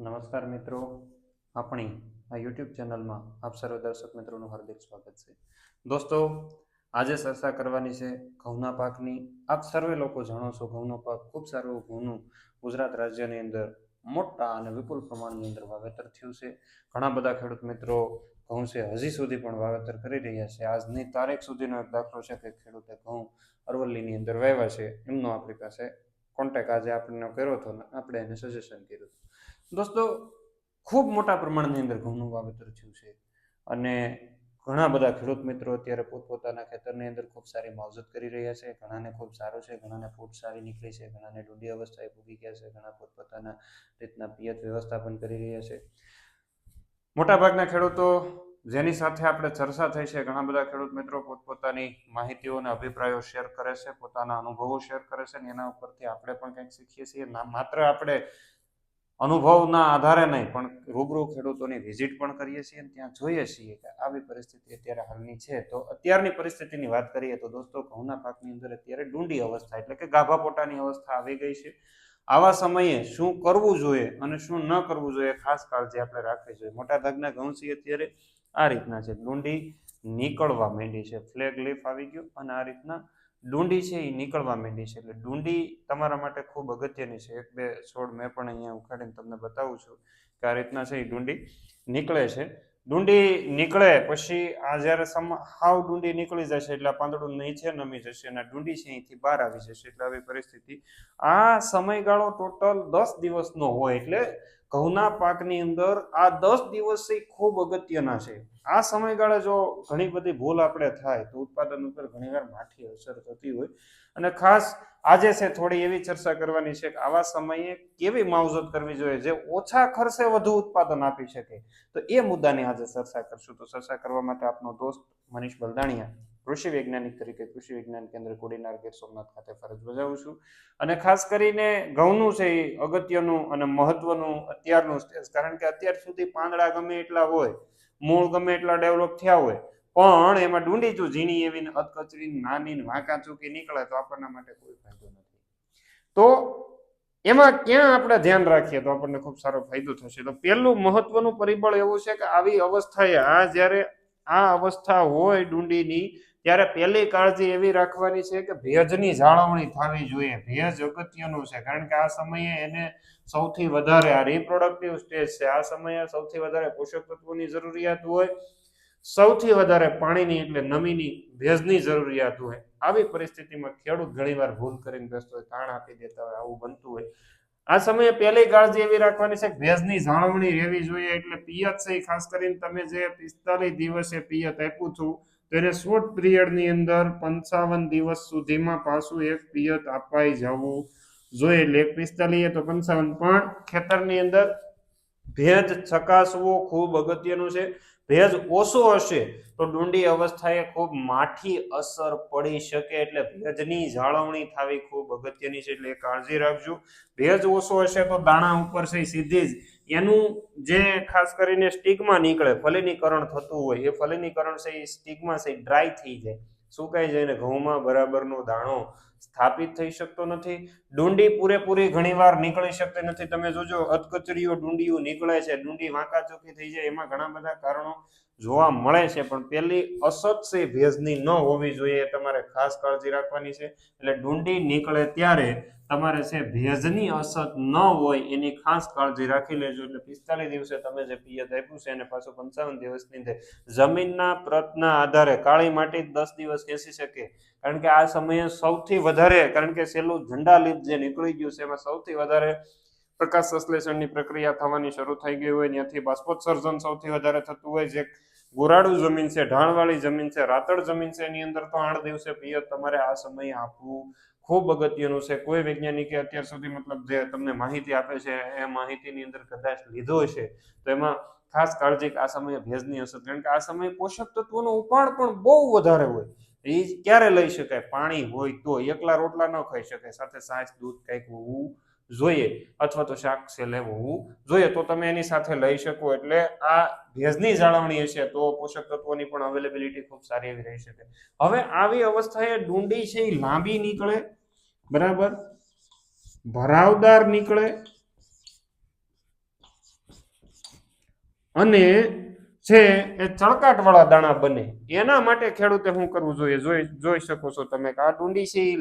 નમસ્કાર મિત્રો. આપણી આ યુટ્યુબ ચેનલમાં આપ સર્વ દર્શક મિત્રોનું હાર્દિક સ્વાગત છે. દોસ્તો, આજે ચર્ચા કરવાની છે ઘઉંના પાકની. આપ સર્વે લોકો જાણો છો ઘઉંનો પાક ખૂબ સારું ઘઉંનું ગુજરાત રાજ્યની અંદર મોટા અને વિપુલ પ્રમાણની અંદર વાવેતર થયું છે. ઘણા બધા ખેડૂત મિત્રો ઘઉં છે હજી સુધી પણ વાવેતર કરી રહ્યા છે. આજની તારીખ સુધીનો એક દાખલો છે કે ખેડૂતે ઘઉં અરવલ્લીની અંદર વાવ્યા છે. એમનો આપણી પાસે કોન્ટેક આજે આપણને કર્યો હતો ને આપણે એને સજેશન કર્યું દોસ્તો, ખૂબ મોટા પ્રમાણની અંદર ઘઉંનું વાવેતર થયું છે. અને ઘણા બધા ખેડૂત મિત્રો અત્યારે પોતપોતાના ખેતરની અંદર ખૂબ સારી માવજત કરી રહ્યા છે. ઘણાને ખૂબ સારું છે, ઘણાને ફૂટ સારી નીકળી છે, ઘણાને ડુંડી અવસ્થાએ ભૂગી ગયા છે, ઘણા પોતપોતાના રીતના પિયત વ્યવસ્થાપન કરી રહ્યા છે. મોટાભાગના ખેડૂતો જેની સાથે આપણે ચર્ચા થઈ છે, ઘણા બધા ખેડૂત મિત્રો પોતપોતાની માહિતીઓ અને અભિપ્રાયો શેર કરે છે, પોતાના અનુભવો શેર કરે છે અને એના ઉપરથી આપણે પણ કંઈક શીખીએ છીએ. માત્ર આપણે અનુભવના આધારે નહીં, પણ રૂબરૂ ખેડૂતોની વિઝિટ પણ કરીએ છીએ અને ત્યાં જોઈએ છીએ કે આવી પરિસ્થિતિ અત્યારે હાલની છે. તો અત્યારની પરિસ્થિતિની વાત કરીએ તો દોસ્તો, ઘઉંના પાકની અંદર અત્યારે ડુંડી અવસ્થા, એટલે કે ગાભા પોટાની અવસ્થા આવી ગઈ છે. આવા સમયે શું કરવું જોઈએ અને શું ન કરવું જોઈએ ખાસ કાળજી આપણે રાખવી જોઈએ. મોટા ભાગના ઘઉં છે અત્યારે આ રીતના છે. ડુંડી નીકળવા માંડી છે. ફ્લેગ લીફ આવી ગયું અને આ રીતના ડુંડી છે એ નીકળવા માંડી છે. એટલે ડુંડી તમારા માટે ખૂબ અગત્યની છે. એક, બે છોડ મેં પણ અહીંયા ઉખાડીને તમને બતાવું છું કે આ રીતના છે એ ડુંડી નીકળે છે. ડુંડી નીકળે પછી આ જ્યારે સમ, હાવ ડુંડી નીકળી જશે એટલે આ પાંદડું નીચે નમી જશે અને ડુંડી છે અહીંથી બહાર આવી જશે. એટલે આવી પરિસ્થિતિ આ સમયગાળો ટોટલ દસ દિવસનો હોય એટલે ઘઉંના પાકની અંદર આ દસ દિવસ એ ખૂબ અગત્યના છે. આ સમયગાળે જો ઘણી બધી ભૂલ આપણે થાય તો ઉત્પાદન ઉપર ઘણીવાર માઠી અસર થતી હોય. અને ખાસ આજે છે થોડી એવી ચર્ચા કરવાની છે કે આવા સમયે કેવી માવજત કરવી જોઈએ જે ઓછા ખર્ચે વધુ ઉત્પાદન આપી શકે. તો એ મુદ્દાની આજે ચર્ચા કરશું. તો ચર્ચા કરવા માટે આપનો દોસ્ત મનીષ બલદાણિયા. કૃષિ વૈજ્ઞાનિક તરીકે કૃષિ વિજ્ઞાન કેન્દ્ર કોડીનાર ગીર સોમનાથ ખાતે ફરજ બજાવું છું. અને ખાસ કરીને ઘઉંનું છે એ અગત્યનું અને મહત્વનું અત્યારનું સ્ટેજ. કારણ કે અત્યાર સુધી પાંદડા ગમે એટલા હોય, મૂળ ગમે એટલા ડેવલપ થયા હોય, પણ એમાં ડુંડી જો ઝીણી એવી અધકચરી નાની વાંકા ચૂકી નીકળે તો આપણના માટે કોઈ ફાયદો નથી. તો એમાં ક્યાં આપણે ધ્યાન રાખીએ તો આપણને ખૂબ સારો ફાયદો થશે. તો પહેલું મહત્વનું પરિબળ એવું છે કે આવી અવસ્થાએ આ જ્યારે આ અવસ્થા હોય ડુંડીની ત્યારે પહેલી કાળજી એવી રાખવાની છે કે ભેજની જાળવણી થવી જોઈએ. ભેજ અગત્યનું છે, કારણ કે આ સમયે એને સૌથી વધારે, આ રિપ્રોડક્ટિવ સ્ટેજ છે, આ સમયે સૌથી વધારે પોષક તત્વોની જરૂરિયાત હોય, સૌથી વધારે પાણીની એટલે નમીની ભેજની જરૂરિયાત હોય. આવી પરિસ્થિતિમાં ખેડૂત ઘણીવાર ભૂલ કરીને બેસતો હોય, તાણ આપી દેતા હોય, આવું બનતું હોય. આ સમયે પહેલી કાળજી એવી રાખવાની છે કે ભેજની જાળવણી રહેવી જોઈએ, એટલે પિયત છે, ખાસ કરીને તમે જે પિસ્તાલીસ દિવસે પિયત આપ્યું છું તો એને શોર્ટ પિરિયડની અંદર પંચાવન દિવસ સુધીમાં પાછું એક પિયત અપાઈ જવું જોઈએ. એટલે એક તો પંચાવન. પણ ખેતરની અંદર ભેજ ચકાસવો ખૂબ અગત્યનું છે. ભેજ ઓછો હશે તો ડુંડી અવસ્થાએ ખૂબ માઠી અસર પડી શકે એટલે ભેજની જાળવણી થવી ખૂબ અગત્યની છે એટલે કાળજી રાખજો. ભેજ ઓછો હશે તો દાણા ઉપર છે સીધી જ એનું જે ખાસ કરીને સ્ટીકમાં નીકળે, ફલિનીકરણ થતું હોય, એ ફલિનીકરણ છે એ સ્ટીકમાં છે ડ્રાય થઈ જાય. સુકાઈ જાય ને, ઘઉંમાં બરાબરનો દાણો સ્થાપિત થઈ શકતો નથી. ડુંડી પૂરેપૂરી ઘણીવાર નીકળી શકતી નથી. તમે જોજો, અધકચરીઓ ડુંડીઓ નીકળે છે. ડુંડી વાંકા ચોકી થઈ જાય. એમાં ઘણા બધા કારણો જોવા મળે છે, પણ પેલી અસત છે, ભેજની ન હોવી જોઈએ, તમારે ખાસ કાળજી રાખવાની છે. એટલે ડુંડી નીકળે ત્યારે તમારે છે, ભેજની અસત ન હોય એની ખાસ કાળજી રાખી લેજો. એટલે પિસ્તાલીસ દિવસે તમે જે પિયત આપ્યું છે, એને પાછું પંચાવન દિવસની અંદર જમીનના પ્રતના આધારે કાળી માટી દસ દિવસ ખેંચી શકે. કારણ કે આ સમયે સૌથી વધારે, કારણ કે છેલ્લું ઝંડા લીપ જે નીકળી ગયું છે, એમાં સૌથી વધારે પ્રકાશ સંશ્લેષણની પ્રક્રિયા થવાની શરૂ થઈ ગઈ હોય, ત્યાંથી બાષ્પોત્સર્જન સૌથી વધારે થતું હોય, જે ગોરાડું જમીન છે, ઢાણવાળી જમીન છે, રાતળ જમીન છે, એની અંદર તો આઠ દિવસે પિયત તમારે આ સમય આપવું ખૂબ અગત્યનું છે. કોઈ વૈજ્ઞાનિકે અત્યાર સુધી મતલબ જે તમને માહિતી આપે છે, એ માહિતીની અંદર કદાચ લીધો છે તો એમાં ખાસ કાળજી આ સમયે ભેજની અસર, કારણ કે આ સમયે પોષક તત્વોનો ઉપાડ પણ બહુ વધારે હોય. એ ક્યારે લઈ શકાય? પાણી હોય તો એકલા રોટલા ન ખાઈ શકાય, સાથે સાંજ દૂધ કંઈક હોવું જોઈએ અથવા તો શાક છે લેવું. જોઈએ તો તમે એની સાથે લઈ શકો, એટલે આ ભેજની જાળવણી હશે તો પોષક તત્વોની પણ અવેલેબિલિટી ખૂબ સારી એવી રહી શકે. હવે આવી અવસ્થાએ ડુંડી છે એ લાંબી નીકળે, બરાબર? ભરાવદાર નીકળે, અને છે એ ચળકાટવાળા દાણા બને. એના માટે ખેડૂતે શું કરવું જોઈએ? જોઈ જોઈ શકો છો તમે કે આ ડુંડી છે એ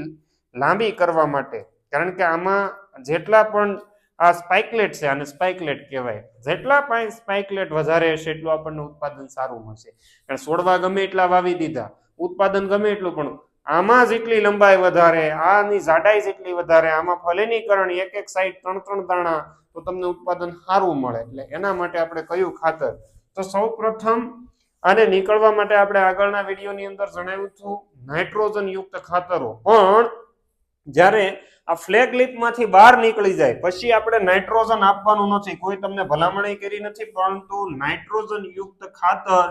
લાંબી કરવા માટે. કારણ કે આમાં જેટલા પણ આ સ્પાઇકલેટ છે, આને સ્પાઇકલેટ કહેવાય. જેટલા પણ સ્પાઇકલેટ વધારે હશે એટલું આપણને ઉત્પાદન સારું મળશે. કારણ છોડવા ગમે એટલા વાવી દીધા, ઉત્પાદન ગમે એટલું, પણ આમાં જેટલી લંબાઈ વધારે, આની જાડાઈ જેટલી વધારે, આમાં ફલેનીકરણ એક એક સાઈડ ત્રણ ત્રણ દાણા, તો તમને ઉત્પાદન સારું મળે. એટલે એના માટે આપણે કયું ખાતર? તો સૌ પ્રથમ આને નીકળવા માટે આપણે આગળના વિડીયોની અંદર જણાવ્યું હતું નાઇટ્રોજન યુક્ત ખાતરો. પણ જ્યારે આ ફ્લેગ લિપમાંથી બહાર નીકળી જાય. પછી આપણે નાઇટ્રોજન આપવાનું નથી. કોઈ તમને ભલામણી કરી નથી, પરંતુ નાઇટ્રોજન યુક્ત ખાતર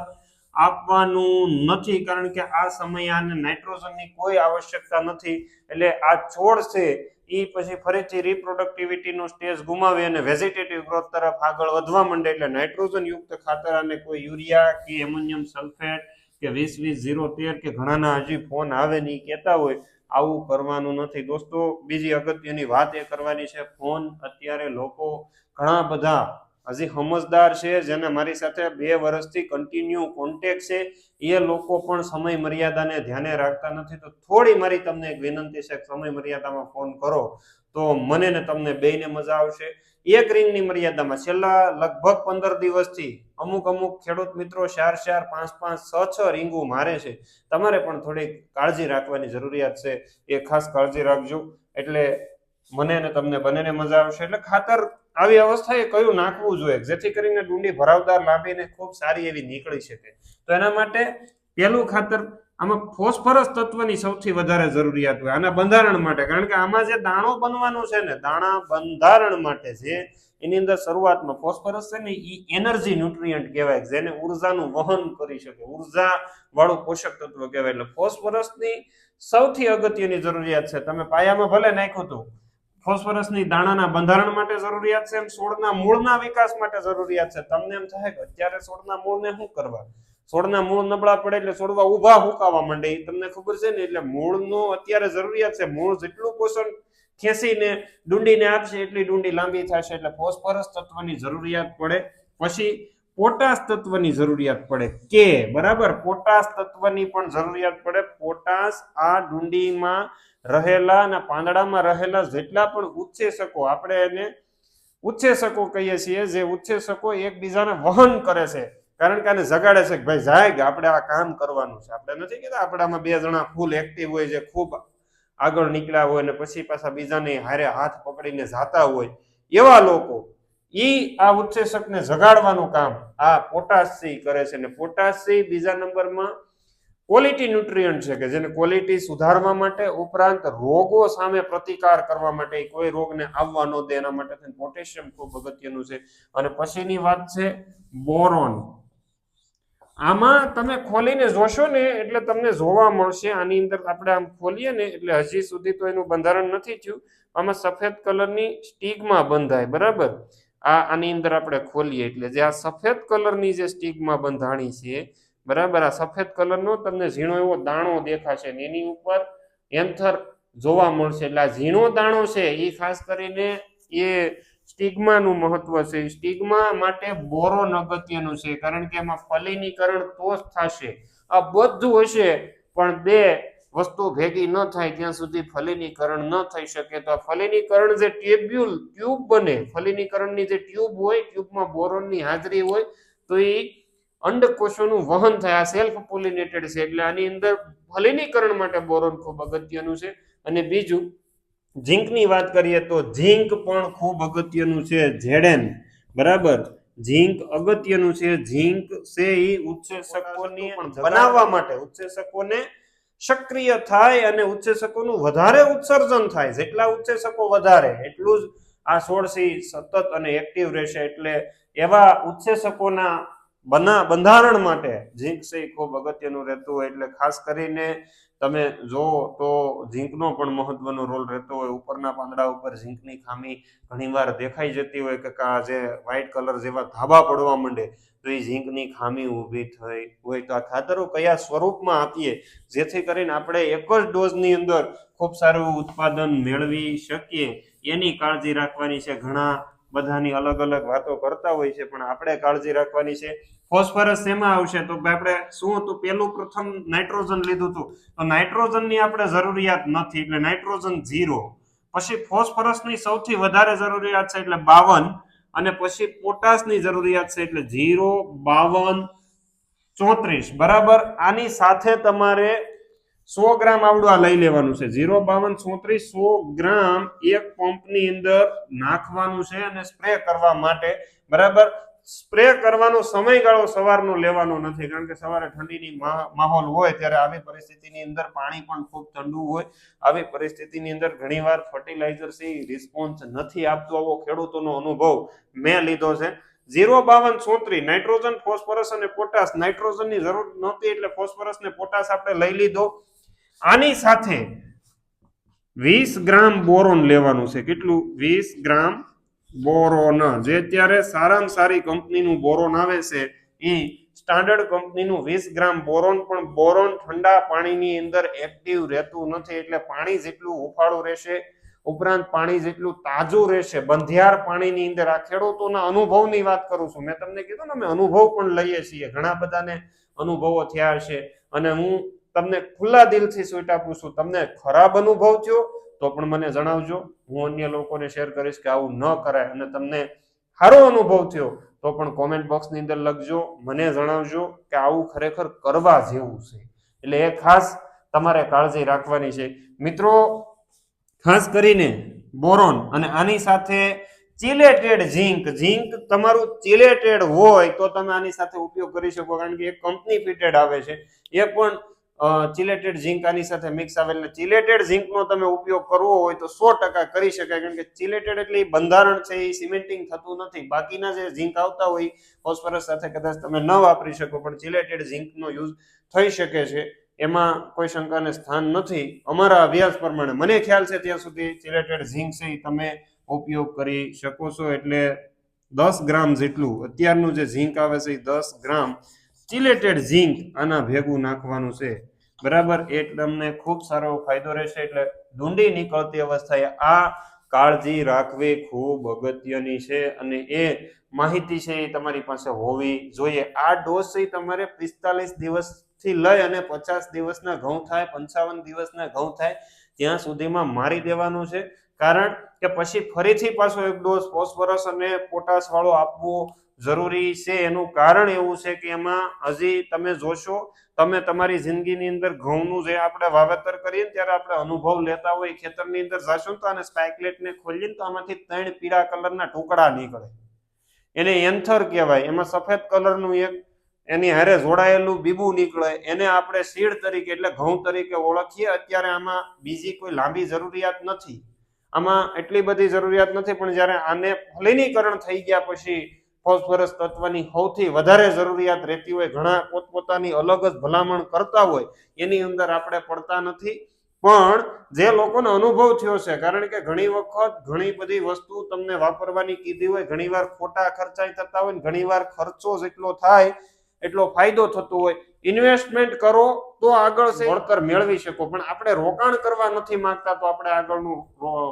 આપવાનું નથી, કારણ કે આ સમયે આને નાઇટ્રોજનની કોઈ આવશ્યકતા નથી. એટલે આ છોડ છે એ પછી ફરીથી રિપ્રોડક્ટિવિટીનો સ્ટેજ ગુમાવે અને વેજીટેટિવ ગ્રોથ તરફ આગળ વધવા માંડે. એટલે નાઇટ્રોજન યુક્ત ખાતર અને કોઈ યુરિયા કે એમોનિયમ સલ્ફેટ કે વીસ વીસ ઝીરો તેર કે ઘણાના હજી ફોન આવે ને ઈ કહેતા હોય આવું કરવાનું નથી. દોસ્તો, બીજી અગત્યની વાત એ કરવાની છે, ફોન અત્યારે લોકો ઘણા બધા હજી સમજદાર છે, જેને મારી સાથે બે વર્ષથી કન્ટિન્યુ કોન્ટેક્ટ છે, એ લોકો પણ સમય મર્યાદાને ધ્યાને રાખતા નથી. તો થોડી મારી તમને એક વિનંતી છે સમય મર્યાદામાં ફોન કરો. તો મને ને તમને બેયને મજા આવશે. એક રિંગની મર્યાદામાં છેલ્લા લગભગ પંદર દિવસથી અમુક અમુક ખેડૂત મિત્રો ચાર ચાર પાંચ પાંચ છ છ રીંગુ મારે છે. તમારે પણ થોડી કાળજી રાખવાની જરૂરિયાત છે. એ ખાસ કાળજી રાખજો. એટલે મને ને તમને બંનેને મજા આવશે. એટલે ખાતર આવી અવસ્થાએ કયું નાખવું જોઈએ? જેથી કરીને ડુંડી ભરાવદાર લાંબીને ખૂબ સારી એવી નીકળી શકે. તો એના માટે પહેલું ખાતર આમાં ફોસ્ફરસ તત્વની સૌથી વધારે જરૂરિયાત હોય, આના બંધારણ માટે. કારણ કે આમાં જે દાણો બનવાનો છે ને, દાણા બંધારણ માટે છે એની અંદર શરૂઆતમાં ફોસ્ફરસ છે ને એ એનર્જી ન્યુટ્રિયન્ટ કહેવાય, જેને ઉર્જાનું વહન કરી શકે. ઊર્જા વાળું પોષક તત્વ કહેવાય. એટલે ફોસ્ફરસની સૌથી અગત્યની જરૂરિયાત છે. તમે પાયામાં ભલે નાખ્યું હતું, ફોસ્ફરસની દાણાના બંધારણ માટે જરૂરિયાત છે એમ છોડના મૂળના વિકાસ માટે જરૂરિયાત છે. તમને એમ થાય કે અત્યારે છોડના મૂળને શું કરવા? છોડના મૂળ નબળા પડે એટલે છોડવા ઊભા હુકાવા માંડે. તમને ખબર છે ને, એટલે મૂળનું અત્યારે જરૂરિયાત છે, મૂળ જેટલું પોષણ ખેંચીને ડુંડીને આપશે એટલી ડુંડી લાંબી થશે, એટલે ફોસ્ફરસ તત્વની જરૂરિયાત પડે. પછી પોટાશ તત્વની જરૂરિયાત પડે. કે, બરાબર? પોટાશ તત્વની પણ જરૂરિયાત પડે. પોટાશ આ ડુંડીમાં રહેલા અને પાંદડામાં રહેલા જેટલા પણ ઉચ્ચેસકો આપણે એને ઉચ્ચેસકો કહીએ છીએ, જે ઉચ્ચેસકો એકબીજાને વહન કરે છે. કારણ કે આને જગાડે છે કે ભાઈ જાય આપણે આ કામ કરવાનું છે. આપણે નથી કહેતા આપણામાં બે જણા ફૂલ એક્ટિવ હોય છે, ખૂબ આગળ નીકળ્યા હોય અને પછી પાછા બીજાને હારે હાથ પકડીને જાતા હોય એવા લોકો, ઈ આ ઉચ્છેસકને જગાડવાનું કામ આ પોટાશથી કરે છે અને પોટાશથી બીજા નંબરમાં ક્વોલિટી ન્યુટ્રિયન્ટ છે કે જેને ક્વોલિટી સુધારવા માટે ઉપરાંત રોગો સામે પ્રતિકાર કરવા માટે કોઈ રોગને આવવા ન દે એના માટે પોટેશિયમ ખૂબ અગત્યનું છે. અને પછીની વાત છે બોરોન આમાં તમે ખોલીને જોશો ને, એટલે તમને જોવા મળશે. આની અંદર આપણે આમ ખોલીએ ને, એટલે હજી સુધી તો એનું બંધારણ નથી થયું. આમાં સફેદ કલરની સ્ટીગમાં બંધાય, બરાબર? આ આની અંદર આપણે ખોલીએ, એટલે જે આ સફેદ કલરની જે સ્ટીગમાં બંધાણી છે, બરાબર? આ સફેદ કલરનો તમને ઝીણો એવો દાણો દેખાશે ને, એની ઉપર એન્થર જોવા મળશે. એટલે આ ઝીણો દાણો છે એ ખાસ કરીને એ સ્ટિગ્માનું મહત્વ છે. સ્ટિગ્મા માટે બોરોન અગત્યનું છે, કારણ કે એમાં ફલિનીકરણ તો જ થશે. આ બધું હશે, પણ બે વસ્તુ ભેગી ન થાય, ત્યાં સુધી ફલિનીકરણ ન થઈ શકે. તો આ ફલિનીકરણ જે ટ્યુબ્યુલ ટ્યુબ બને, ફલિનીકરણની જે ટ્યુબ હોય, ટ્યુબમાં બોરોનની હાજરી હોય, તો એ અંડકોષોનું વહન થાય. આ સેલ્ફ પોલિનેટેડ છે, એટલે આની અંદર ફલિનીકરણ માટે બોરોન ખૂબ અગત્યનું છે. અને બીજું ઝીંકની વાત કરીએ તો ઝીંક પણ ખૂબ અગત્યનું છે ઝેડેન. બરાબર? ઝીંક અગત્યનું છે. ઝીંક છે એ ઉત્સેચકોની બનાવવા માટે ઉત્સેચકોને સક્રિય થાય અને ઉત્સેચકોનું વધારે ઉત્સર્જન થાય. જેટલા ઉત્સેચકો વધારે એટલું જ આ સોળસી સતત અને એક્ટિવ રહેશે. એટલે એવા ઉચ્ચેસકોના બના બંધારણ માટે ઝીંક છે એ ખૂબ અગત્યનું રહેતું હોય એટલે ખાસ કરીને તમે જો તો ઝીંકનો પણ મહત્વનો રોલ રહેતો હોય. ઉપરના પાંદડા ઉપર ઝીંકની ખામી ઘણીવાર દેખાઈ જતી હોય કે આ જે વ્હાઇટ કલર જેવા ધાબા પડવા માંડે તો એ ઝીંકની ખામી ઊભી થઈ હોય. તો આ ખાતરો કયા સ્વરૂપમાં આપીએ? જેથી કરીને આપણે એક જ ડોઝની અંદર ખૂબ સારું ઉત્પાદન મેળવી શકીએ. એની કાળજી રાખવાની છે. ઘણા બધાની અલગ અલગ વાતો કરતા હોય છે, પણ આપણે કાળજી રાખવાની છે. ફોસ્ફરસ શેમાં આવશે? તો આપણે શું હતું? પેલું પ્રથમ નાઇટ્રોજન લીધું હતું. તો નાઇટ્રોજનની આપણે જરૂરિયાત નથી, એટલે નાઇટ્રોજન ઝીરો. પછી ફોસ્ફરસની સૌથી વધારે જરૂરિયાત છે એટલે બાવન. અને પછી પોટાશની જરૂરિયાત છે એટલે ઝીરો, બાવન, ચોત્રીસ. બરાબર? આની સાથે તમારે સો ગ્રામ આવડું આ લઈ લેવાનું છે. ઝીરો, બાવન, ચોત્રીસ, સો ગ્રામ એક પંપની અંદર નાખવાનું છે અને સ્પ્રે કરવા માટે. બરાબર? સ્પ્રે કરવાનો સમયગાળો સવારનો લેવાનો નથી. કારણ કે સવારે ઠંડીની માહોલ હોય ત્યારે આવી પરિસ્થિતિની અંદર પાણી પણ ખૂબ ઠંડુ હોય. આવી પરિસ્થિતિની અંદર ઘણીવાર ફર્ટિલાઇઝર છે રિસ્પોન્સ નથી આપતો આવો ખેડૂતોનો અનુભવ મેં લીધો છે. ઝીરો બાવન સોત્રી નાઇટ્રોજન, ફોસ્ફરસ અને પોટાશ. નાઇટ્રોજનની જરૂર નહોતી એટલે ફોસ્ફરસ ને પોટાશ આપણે લઈ લીધો. આની સાથે વીસ ગ્રામ બોરોન લેવાનું છે. કેટલું? વીસ ગ્રામ બોરોન જે અત્યારે સારામાં સારી કંપનીનું બોરોન આવે છે, એ સ્ટાન્ડર્ડ કંપનીનું વીસ ગ્રામ બોરોન પણ બોરોન ઠંડા પાણીની અંદર એક્ટિવ રહેતું નથી, એટલે પાણી જેટલું હુફાળું રહેશે, ઉપરાંત પાણી જેટલું તાજું રહેશે. બંધિયાર પાણીની અંદર આ ખેડૂતોના અનુભવની વાત કરું છું. મેં તમને કીધું ને, અમે અનુભવ પણ લઈએ છીએ. ઘણા બધાને અનુભવો થયા છે અને હું તમને ખુલ્લા દિલથી સ્વીટ આપું છું તમને ખરાબ અનુભવ થયો? તો પણ મને જણાવજો. હું અન્ય લોકોને શેર કરીશ કે આવું ન કરાય અને તમને સારો અનુભવ થયો તો પણ કોમેન્ટ બોક્સની અંદર લખજો. મને જણાવજો કે આવું ખરેખર કરવા જેવું છે. એટલે એ ખાસ તમારે કાળજી રાખવાની છે. મિત્રો, ખાસ કરીને બોરોન અને આની સાથે ચિલેટેડ ઝીંક ઝીંક તમારું ચિલેટેડ હોય તો તમે આની સાથે ઉપયોગ કરી શકો, કારણ કે એ કંપની ફિટેડ આવે છે. એ પણ ચિલેટેડ ઝીંક આની સાથે મિક્સ આવે એટલે ચિલેટેડ ઝીંકનો તમે ઉપયોગ કરવો હોય તો સો ટકા કરી શકાય. કારણ કે ચિલેટેડ એટલે બંધારણ છે, એ સિમેન્ટિંગ થતું નથી. બાકીના જે ઝીંક આવતા હોય ફોસ્ફરસ સાથે કદાચ તમે ન વાપરી શકો, પણ ચિલેટેડ ઝીંકનો યુઝ થઈ શકે છે. એમાં કોઈ શંકાને સ્થાન નથી. અમારા અભ્યાસ પ્રમાણે મને ખ્યાલ છે ત્યાં સુધી ચિલેટેડ ઝીંક છે એ તમે ઉપયોગ કરી શકો છો. એટલે દસ ગ્રામ જેટલું, અત્યારનું જે ઝીંક આવે છે એ દસ ગ્રામ ચિલેટેડ ઝીંક આના ભેગું નાખવાનું છે. બરાબર? એ તમને ખૂબ સારો ફાયદો રહેશે એટલે ડુંડી નીકળતી અવસ્થાએ આ કાળજી રાખવી ખૂબ અગત્યની છે અને એ માહિતી છે એ તમારી પાસે હોવી જોઈએ. આ ડોઝ છે તમારે પિસ્તાલીસ દિવસથી લઈ અને પચાસ દિવસના ઘઉં થાય, પંચાવન દિવસના ઘઉં થાય ત્યાં સુધીમાં મારી દેવાનું છે. કારણ કે પછી ફરીથી પાછો એક ડોઝ ફોસ્ફરસ અને પોટાશ વાળો આપવો જરૂરી છે, એનું કારણ એવું છે કે એમાં હજી તમે જોશો, તમે તમારી જિંદગીની અંદર ઘઉંનું જે આપણે વાવેતર કરીએ ત્યારે આપણે અનુભવ લેતા હોય, ખેતરની અંદર જાશું તો આને સ્પાઇકલેટને ખોલીએ તો આમાંથી ત્રણ પીળા કલરના ટુકડા નીકળે. એને એન્થર કહેવાય, એમાં સફેદ કલરનું એક એની હારે જોડાયેલું બીબું નીકળે, એને આપણે સીડ તરીકે એટલે ઘઉં તરીકે ઓળખીએ, અત્યારે આમાં બીજી કોઈ લાંબી જરૂરિયાત નથી. આમાં એટલી બધી જરૂરિયાત નથી, પણ જ્યારે આને ફલિનીકરણ થઈ ગયા પછી ફોસ્ફરસ તત્વની સૌથી વધારે જરૂરિયાત રહેતી હોય, ઘણા પોતપોતાની અલગ જ ભલામણ કરતા હોય, એની અંદર આપણે પડતા નથી. પણ જે લોકોનો અનુભવ થયો છે, કારણ કે ઘણી વખત ઘણી બધી વસ્તુ તમને વાપરવાની કીધી હોય, ઘણીવાર ખોટા ખર્ચાઈ થતા હોય ઘણીવાર ખર્ચો જેટલો થાય, એટલો ફાયદો થતો હોય. ઇન્વેસ્ટમેન્ટ કરો તો આગળ વળતર મેળવી શકો, પણ આપણે રોકાણ કરવા નથી માંગતા તો આપણે આગળનું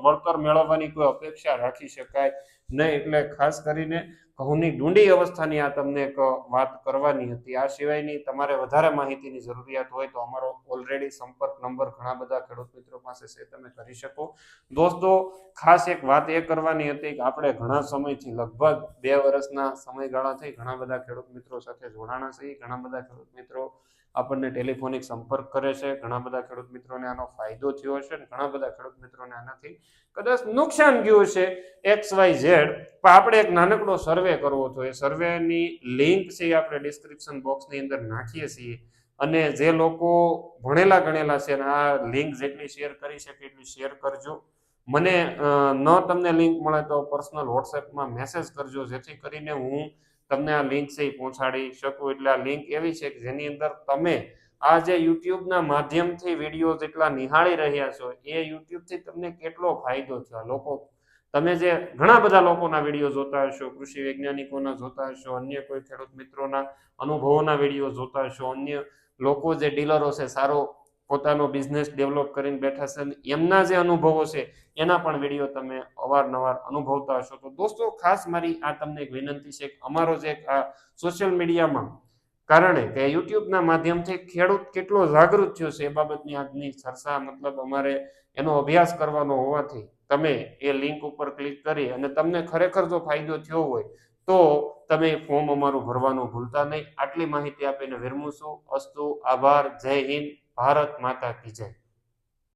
વળતર મેળવવાની કોઈ અપેક્ષા રાખી શકાય નહીં. એટલે ખાસ કરીને ઘઉંની ડુંડી અવસ્થાની આ તમને એક વાત કરવાની હતી. આ સિવાયની તમારે વધારે માહિતીની જરૂરિયાત હોય તો અમારો ઓલરેડી સંપર્ક નંબર ઘણા બધા ખેડૂત મિત્રો પાસે છે, તમે કરી શકો. દોસ્તો, ખાસ એક વાત એ કરવાની હતી કે આપણે ઘણા સમયથી લગભગ બે વર્ષના સમયગાળાથી ઘણા બધા ખેડૂત મિત્રો સાથે જોડાણા છે ઘણા બધા ખેડૂત મિત્રો આપણને ટેલિફોનિક સંપર્ક કરે છે. ઘણા બધા ખેડૂત મિત્રોને આનો ફાયદો થયો છે ઘણા બધા ખેડૂત મિત્રોને આનાથી કદાચ નુકસાન ગયું છે એક્સ વાય ઝેડ પણ આપણે એક નાનકડો સર્વે કરવો હતો. એ સર્વેની લિંક છે આપણે ડિસ્ક્રિપ્શન બોક્સની અંદર નાખીએ છીએ. અને જે લોકો ભણેલા ગણેલા છે આ લિંક જેટલી શેર કરી શકે એટલી શેર કરજો. મને ન તમને લિંક મળે તો પર્સનલ વોટ્સએપમાં મેસેજ કરજો. જેથી કરીને હું તમને આ લિંક છે એ પહોંચાડી શકું. એટલે આ લિંક એવી છે કે જેની અંદર તમે આ જે યુટ્યુબના માધ્યમથી વીડિયો જેટલા નિહાળી રહ્યા છો, એ યુટ્યુબથી તમને કેટલો ફાયદો થયો? લોકો, તમે જે ઘણા બધા લોકોના વીડિયો જોતા હશો, કૃષિ વૈજ્ઞાનિકોના જોતા હશો, અન્ય કોઈ ખેડૂત મિત્રોના અનુભવોના વીડિયો જોતા હશો, અન્ય લોકો જે ડીલરો છે, સારો પોતાનો બિઝનેસ ડેવલપ કરીને બેઠા છે એમના જે અનુભવો છે, એના પણ વીડિયો તમે અવારનવાર અનુભવતા હશો. તો દોસ્તો, ખાસ મારી આ તમને એક વિનંતી છે અમારો જે આ સોશિયલ મીડિયામાં કારણે કે યુટ્યુબના માધ્યમથી ખેડૂત કેટલો જાગૃત થયો છે એ બાબતની આજની ચર્ચા, મતલબ અમારે એનો અભ્યાસ કરવાનો હોવાથી તમે એ લિંક ઉપર ક્લિક કરી અને તમને ખરેખર જો ફાયદો થયો હોય, તો તમે ફોર્મ અમારું ભરવાનું ભૂલતા નહીં. આટલી માહિતી આપીને વિરમું છું અસ્તુ, આભાર, જય હિન્દ. ભારત માતા કી જય.